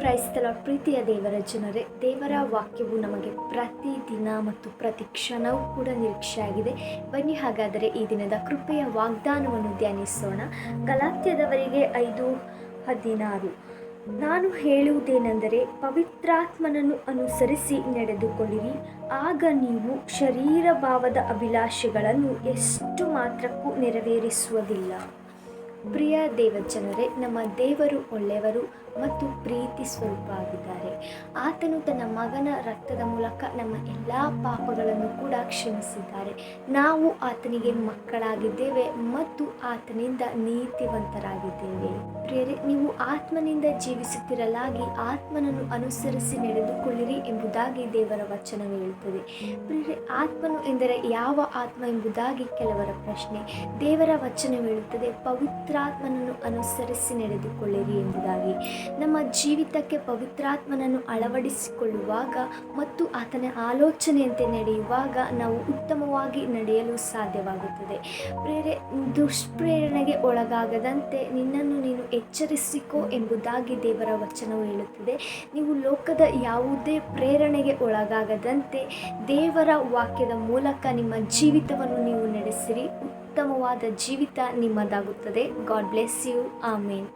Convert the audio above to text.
ಕ್ರೈಸ್ತಲ ಪ್ರೀತಿಯ ದೇವರ ಜನರೇ, ದೇವರ ವಾಕ್ಯವು ನಮಗೆ ಪ್ರತಿ ದಿನ ಮತ್ತು ಪ್ರತಿ ಕ್ಷಣವೂ ಕೂಡ ನಿರೀಕ್ಷೆಯಾಗಿದೆ. ಬನ್ನಿ ಹಾಗಾದರೆ ಈ ದಿನದ ಕೃಪೆಯ ವಾಗ್ದಾನವನ್ನು ಧ್ಯಾನಿಸೋಣ. ಗಲಾತ್ಯದವರಿಗೆ ಐದು ಹದಿನಾರು. ನಾನು ಹೇಳುವುದೇನೆಂದರೆ, ಪವಿತ್ರಾತ್ಮನನ್ನು ಅನುಸರಿಸಿ ನಡೆದುಕೊಳ್ಳಿರಿ. ಆಗ ನೀವು ಶರೀರ ಭಾವದ ಅಭಿಲಾಷೆಗಳನ್ನು ಎಷ್ಟು ಮಾತ್ರಕ್ಕೂ ನೆರವೇರಿಸುವುದಿಲ್ಲ. ಪ್ರಿಯ ದೇವಜನರೇ, ನಮ್ಮ ದೇವರು ಒಳ್ಳೆಯವರು ಮತ್ತು ಪ್ರೀತಿ ಸ್ವರೂಪ ಆಗಿದ್ದಾರೆ ಆತನು ತನ್ನ ಮಗನ ರಕ್ತದ ಮೂಲಕ ನಮ್ಮ ಎಲ್ಲ ಪಾಪಗಳನ್ನು ಕೂಡ ಕ್ಷಮಿಸಿದ್ದಾರೆ. ನಾವು ಆತನಿಗೆ ಮಕ್ಕಳಾಗಿದ್ದೇವೆ ಮತ್ತು ಆತನಿಂದ ನೀತಿವಂತರಾಗಿದ್ದೇವೆ. ಪ್ರಿಯರೇ, ನೀವು ಆತ್ಮನಿಂದ ಜೀವಿಸುತ್ತಿರಲಾಗಿ ಆತ್ಮನನ್ನು ಅನುಸರಿಸಿ ನಡೆದುಕೊಳ್ಳಿರಿ ಎಂಬುದಾಗಿ ದೇವರ ವಚನ ಹೇಳುತ್ತದೆ. ಪ್ರಿಯರೇ, ಆತ್ಮನು ಎಂದರೆ ಯಾವ ಆತ್ಮ ಎಂಬುದಾಗಿ ಕೆಲವರ ಪ್ರಶ್ನೆ. ದೇವರ ವಚನ ಹೇಳುತ್ತದೆ ಪವಿತ್ರಾತ್ಮನನ್ನು ಅನುಸರಿಸಿ ನಡೆದುಕೊಳ್ಳಿರಿ ಎಂಬುದಾಗಿ. ನಮ್ಮ ಜೀವಿತಕ್ಕೆ ಪವಿತ್ರಾತ್ಮನನ್ನು ಅಳವಡಿಸಿಕೊಳ್ಳುವಾಗ ಮತ್ತು ಆತನ ಆಲೋಚನೆಯಂತೆ ನಡೆಯುವಾಗ ನಾವು ಉತ್ತಮವಾಗಿ ನಡೆಯಲು ಸಾಧ್ಯವಾಗುತ್ತದೆ. ಪ್ರೇರೆ, ದುಷ್ಪ್ರೇರಣೆಗೆ ಒಳಗಾಗದಂತೆ ನಿನ್ನನ್ನು ನೀನು ಎಚ್ಚರಿಸಿಕೋ ಎಂಬುದಾಗಿ ದೇವರ ವಚನವು ಹೇಳುತ್ತದೆ. ನೀವು ಲೋಕದ ಯಾವುದೇ ಪ್ರೇರಣೆಗೆ ಒಳಗಾಗದಂತೆ ದೇವರ ವಾಕ್ಯದ ಮೂಲಕ ನಿಮ್ಮ ಜೀವಿತವನ್ನು ನೀವು ನಡೆಸಿರಿ. ಉತ್ತಮವಾದ ಜೀವಿತ ನಿಮ್ಮದಾಗುತ್ತದೆ. God bless you amen